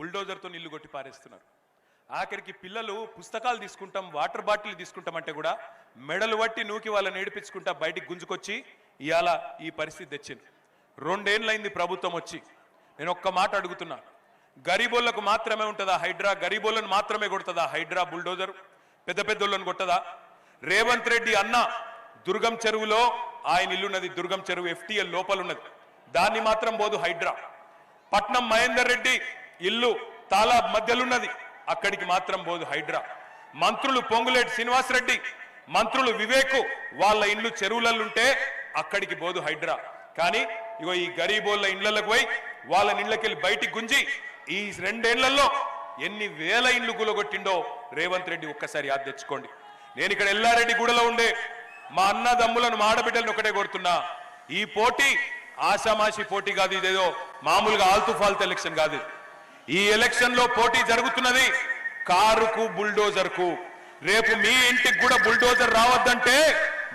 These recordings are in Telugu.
బుల్డోజర్తో నీళ్ళు కొట్టి పారేస్తున్నారు. ఆఖరికి పిల్లలు పుస్తకాలు తీసుకుంటాం వాటర్ బాటిల్ తీసుకుంటాం అంటే కూడా మెడలు పట్టి నూకి వాళ్ళని ఏడిపించుకుంటా బయటికి గుంజుకొచ్చి ఇవాళ ఈ పరిస్థితి తెచ్చింది. రెండేళ్ళైంది ప్రభుత్వం వచ్చి. నేను ఒక్క మాట అడుగుతున్నా. గరీబోళ్ళకు మాత్రమే ఉంటుందా హైడ్రా? గరీబోళ్ళను మాత్రమే కొడుతుందా హైడ్రా బుల్డోజర్? పెద్ద పెద్దోళ్ళను కొట్టదా? రేవంత్ రెడ్డి అన్న దుర్గం చెరువులో ఆయన ఇల్లున్నది దుర్గం చెరువు ఎఫ్టీఎల్ లోపలున్నది. దాన్ని మాత్రం పోదు హైడ్రా. పట్నం మహేందర్ రెడ్డి ఇల్లు తాలా మధ్యలున్నది. అక్కడికి మాత్రం పోదు హైడ్రా. మంత్రులు పొంగులేటి శ్రీనివాసరెడ్డి మంత్రులు వివేకు వాళ్ళ ఇండ్లు చెరువులల్లుంటే అక్కడికి పోదు హైడ్రా. కానీ ఇగో ఈ గరీబోళ్ళ ఇండ్లకు పోయి వాళ్ళ ఇండ్లకెళ్ళి బయటికి గుంజి ఈ రెండేళ్ళలో ఎన్ని వేల ఇండ్లు గులగొట్టిండో రేవంత్ రెడ్డి ఒక్కసారి యాద్ తెచ్చుకోండి. నేను ఇక్కడ ఎల్లారెడ్డి గూడలో ఉండే మా అన్నదమ్ములను మా ఆడబిడ్డలను ఒకటే కోరుతున్నా. ఈ పోటీ ఆషామాషి పోటీ కాదు ఇదేదో మామూలుగా ఆల్తు ఫాల్తు ఎలక్షన్ కాదు ఈ ఎలక్షన్లో పోటీ జరుగుతున్నది. కారుకు బుల్డోజర్కు. రేపు మీ ఇంటికి కూడా బుల్డోజర్ రావద్దంటే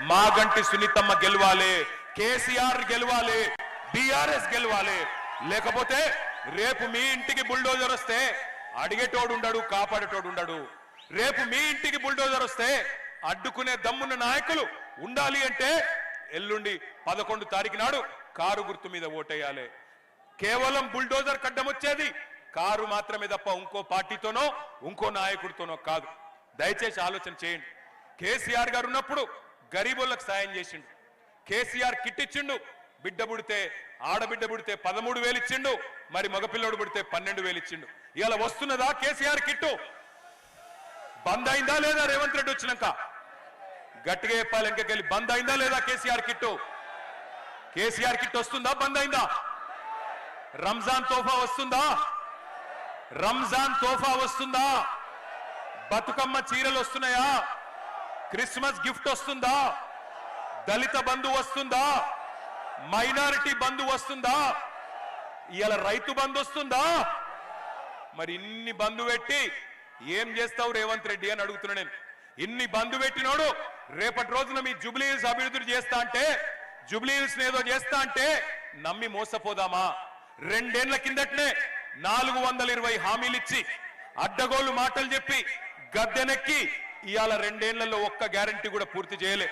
మా గంటి సునీతమ్మ గెలవాలి కేసీఆర్ గెలవాలి బీఆర్ఎస్ గెలవాలి. లేకపోతే రేపు మీ ఇంటికి బుల్డోజర్ వస్తే అడిగేటోడు ఉండడు కాపాడేటోడు ఉండడు. రేపు మీ ఇంటికి బుల్డోజర్ వస్తే అడ్డుకునే దమ్మున్న నాయకులు ఉండాలి అంటే ఎల్లుండి పదకొండు తారీఖు నాడు కారు గుర్తు మీద ఓటేయాలి. కేవలం బుల్డోజర్ కడ్డం వచ్చేది. కారు మాత్రమే తప్ప ఇంకో పార్టీతోనో ఇంకో నాయకుడితోనో కాదు. దయచేసి ఆలోచన చేయండి. కేసీఆర్ గారు ఉన్నప్పుడు గరీబులకు సాయం చేసిండు. కేసీఆర్ కిట్ ఇచ్చిండు. బిడ్డ పుడితే ఆడబిడ్డ పుడితే పదమూడు వేలు ఇచ్చిండు. మరి మగపిల్లోడు పుడితే పన్నెండు వేలు ఇచ్చిండు. ఇలా వస్తున్నదా కేసీఆర్ కిట్టు? బంద్ అయిందా లేదా రేవంత్ రెడ్డి వచ్చినాక? గట్టిగా చెప్పాలి ఇంకెళ్ళి బంద్ అయిందా లేదా కేసీఆర్ కిట్టు? కేసీఆర్ కిట్ వస్తుందా? బంద్ అయిందా? రంజాన్ తోఫా వస్తుందా? రంజాన్ తోఫా వస్తుందా? బతుకమ్మ చీరలు వస్తున్నాయా? క్రిస్మస్ గిఫ్ట్ వస్తుందా? దళిత బంధు వస్తుందా? మైనారిటీ బంధు వస్తుందా? ఇవాళ రైతు బంధు వస్తుందా? మరి ఇన్ని బంధు పెట్టి ఏం చేస్తావు రేవంత్ రెడ్డి అని అడుగుతున్నా నేను. ఇన్ని బంధు పెట్టినోడు రేపటి రోజున మీ జుబ్లీ హిల్స్ అభివృద్ధి చేస్తా అంటే జుబ్లీ హిల్స్ ఏదో చేస్తా అంటే నమ్మి మోసపోదామా? రెండేళ్ళ కిందట్నే నాలుగు వందల ఇరవై హామీలు ఇచ్చి అడ్డగోలు మాటలు చెప్పి గద్దెనెక్కి ఇవాళ రెండేళ్ళలో ఒక్క గ్యారంటీ కూడా పూర్తి చేయలే.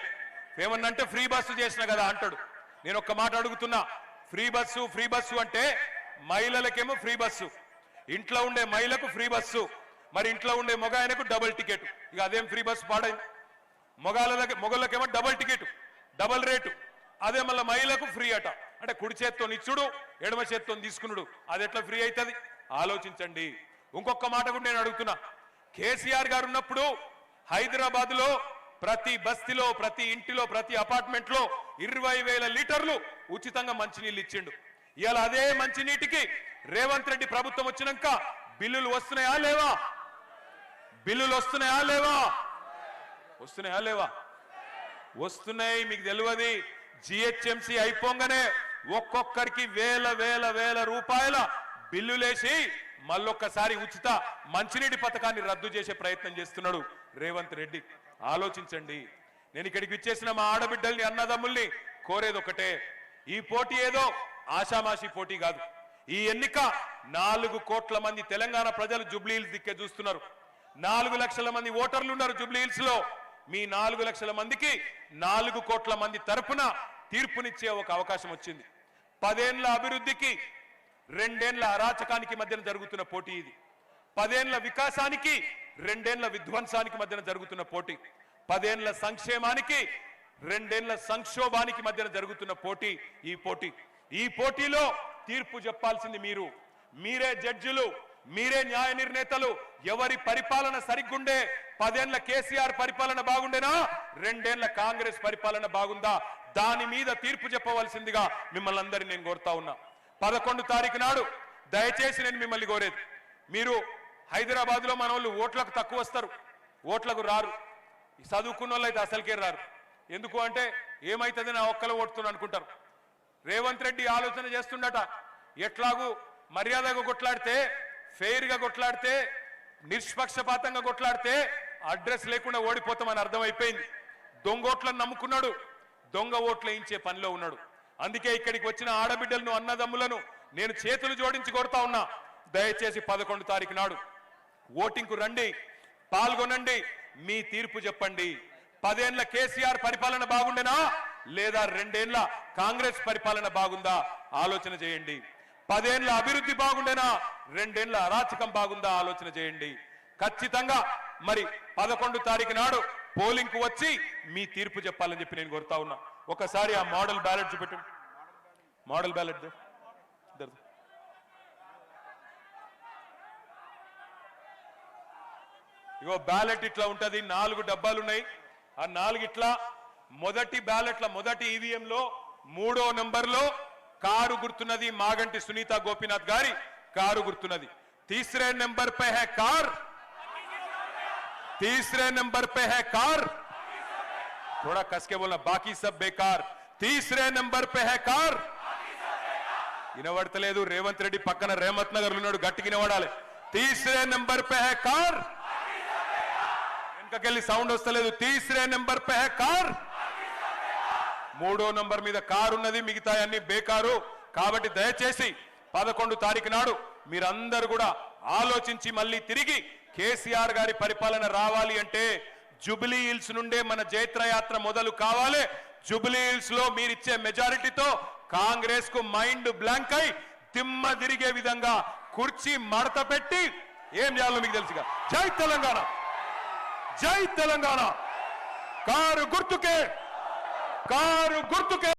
ఏమన్నంటే ఫ్రీ బస్సు చేసిన కదా అంటాడు. నేను ఒక్క మాట అడుగుతున్నా. ఫ్రీ బస్సు ఫ్రీ బస్సు అంటే మహిళలకేమో ఫ్రీ బస్సు. ఇంట్లో ఉండే మహిళకు ఫ్రీ బస్సు. మరి ఇంట్లో ఉండే మొగ ఆయనకు డబుల్ టికెట్. ఇక అదేం ఫ్రీ బస్సు పాడైంది? మొగాళ్ళకి మొగళ్ళకేమో డబుల్ టికెట్. Double rate. అదే మళ్ళీ మహిళకు ఫ్రీ అట. అంటే కుడి చేత్తో ఇచ్చుడు ఎడమ చేత్తో తీసుకునుడు. అది ఎట్లా ఫ్రీ అవుతుంది ఆలోచించండి. ఇంకొక మాట కూడా నేను అడుగుతున్నా. కేసీఆర్ గారు ఉన్నప్పుడు హైదరాబాద్లో ప్రతి బస్తీలో ప్రతి ఇంటిలో ప్రతి అపార్ట్మెంట్లో ఇరవై వేల లీటర్లు ఉచితంగా మంచినీళ్ళు ఇచ్చిండు. ఇవాళ అదే మంచినీటికి రేవంత్ రెడ్డి ప్రభుత్వం వచ్చినాక బిల్లులు వస్తున్నాయా లేవా? బిల్లులు వస్తున్నాయా లేవా? వస్తున్నాయా లేవా? వస్తున్నాయి మీకు తెలియదు. జిహెచ్ఎంసీ అయిపోగానే ఒక్కొక్కరికి వేల వేల వేల రూపాయల బిల్లులేసి మళ్ళొక్కసారి ఉచిత మంచినీటి పథకాన్ని రద్దు చేసే ప్రయత్నం చేస్తున్నాడు రేవంత్ రెడ్డి. ఆలోచించండి. నేను ఇక్కడికి ఇచ్చేసిన మా ఆడబిడ్డల్ని అన్నదమ్ముల్ని కోరేది ఒకటే. ఈ పోటీ ఏదో ఆషామాషి పోటీ కాదు. ఈ ఎన్నిక నాలుగు కోట్ల మంది తెలంగాణ ప్రజలు జుబ్లీ హిల్స్ దిక్కే చూస్తున్నారు. నాలుగు లక్షల మంది ఓటర్లు ఉన్నారు జుబ్లీ హిల్స్లో మీ నాలుగు లక్షల మందికి నాలుగు కోట్ల మంది తరపున తీర్పునిచ్చే ఒక అవకాశం వచ్చింది. పదేండ్ల అభివృద్ధికి రెండేండ్ల అరాచకానికి మధ్యన జరుగుతున్న పోటీ ఇది. పదేండ్ల వికాసానికి రెండేండ్ల విధ్వంసానికి మధ్యన జరుగుతున్న పోటీ. పదేండ్ల సంక్షేమానికి రెండేండ్ల సంక్షోభానికి మధ్యన జరుగుతున్న పోటీ ఈ పోటీ. ఈ పోటీలో తీర్పు చెప్పాల్సింది మీరు. మీరే జడ్జిలు మీరే న్యాయ నిర్ణేతలు. ఎవరి పరిపాలన సరిగ్గుండే పదేండ్ల కేసీఆర్ పరిపాలన బాగుండేనా? రెండేండ్ల కాంగ్రెస్ పరిపాలన బాగుందా? దాని మీద తీర్పు చెప్పవలసిందిగా మిమ్మల్ని అందరినీ నేను కోరుతా ఉన్నా. పదకొండు తారీఖు నాడు దయచేసి నేను మిమ్మల్ని కోరేది. మీరు హైదరాబాద్లో మన వాళ్ళు ఓట్లకు తక్కువ వస్తారు. ఓట్లకు రారు. చదువుకున్న వాళ్ళు అయితే అసలుకే రారు. ఎందుకు అంటే ఏమైతుంది నా ఒక్కలు ఓడుతున్నా అనుకుంటారు. రేవంత్ రెడ్డి ఆలోచన చేస్తుండట. ఎట్లాగూ మర్యాదగా కొట్లాడితే ఫెయిర్గా కొట్లాడితే నిష్పక్షపాతంగా కొట్లాడితే అడ్రస్ లేకుండా ఓడిపోతామని అర్థమైపోయింది. దొంగోట్లను నమ్ముకున్నాడు దొంగ ఓట్లు వేయించే పనిలో ఉన్నాడు. అందుకే ఇక్కడికి వచ్చిన ఆడబిడ్డలను అన్నదమ్ములను నేను చేతులు జోడించి కొడతా ఉన్నా. దయచేసి పదకొండు తారీఖు నాడు ఓటింగ్కు రండి పాల్గొనండి మీ తీర్పు చెప్పండి. పదేళ్ళ కేసీఆర్ పరిపాలన బాగుండేనా? లేదా రెండేళ్ళ కాంగ్రెస్ పరిపాలన బాగుందా? ఆలోచన చేయండి. పదేళ్ళ అభివృద్ధి బాగుండేనా? రెండేళ్ళ అరాచకం బాగుందా? ఆలోచన చేయండి. ఖచ్చితంగా మరి పదకొండు తారీఖు నాడు పోలింగ్కు వచ్చి మీ తీర్పు చెప్పాలని చెప్పి నేను కోరుతా ఉన్నా. ఒకసారి ఆ మోడల్ బ్యాలెట్ చూపెట్టు. మోడల్ బ్యాలెట్ ఇగో బ్యాలెట్ ఇట్లా ఉంటది నాలుగు డబ్బాలు ఉన్నాయి. ఆ నాలుగు ఇట్లా మొదటి బ్యాలెట్ల మొదటి ఈవీఎం లో మూడో నంబర్లో కారు గుర్తున్నది మాగంటి సునీత గోపీనాథ్ గారి కారు గుర్తున్నది. తీసరే నెంబర్ పై హే కార్. तीसरे नंबर पे है कार थोड़ा कस के बोलना बाकी सब बेकार तीसरे नंबर पे है कार వినబడతలేదు రేవంత్ రెడ్డి పక్కన రేమత్ నగర్ ఉన్నాడు గట్టికి వినబడాలి తీసరే నెంబర్ పే హై కార్ వెనకకెళ్ళి సౌండ్ వస్తలేదు తీసరే నెంబర్ పే హై కార్ మూడో నంబర్ మీద కారు ఉన్నది మిగతా అన్ని బేకారు కాబట్టి దయచేసి పదకొండు తారీఖు నాడు మీరందరూ కూడా ఆలోచించి మళ్ళీ తిరిగి కేసీఆర్ గారి పరిపాలన రావాలి అంటే జుబిలీ హిల్స్ నుండే మన జైత్రయాత్ర మొదలు కావాలి. జుబిలీ హిల్స్లో మీరిచ్చే మెజారిటీతో కాంగ్రెస్కు మైండ్ బ్లాంక్ అయి దిమ్మ తిరిగే విధంగా కుర్చీ మడత పెట్టి ఏం చేయాలో మీకు తెలుసుగా. జై తెలంగాణ! జై తెలంగాణ! కారు గుర్తుకే! కారు గుర్తుకే!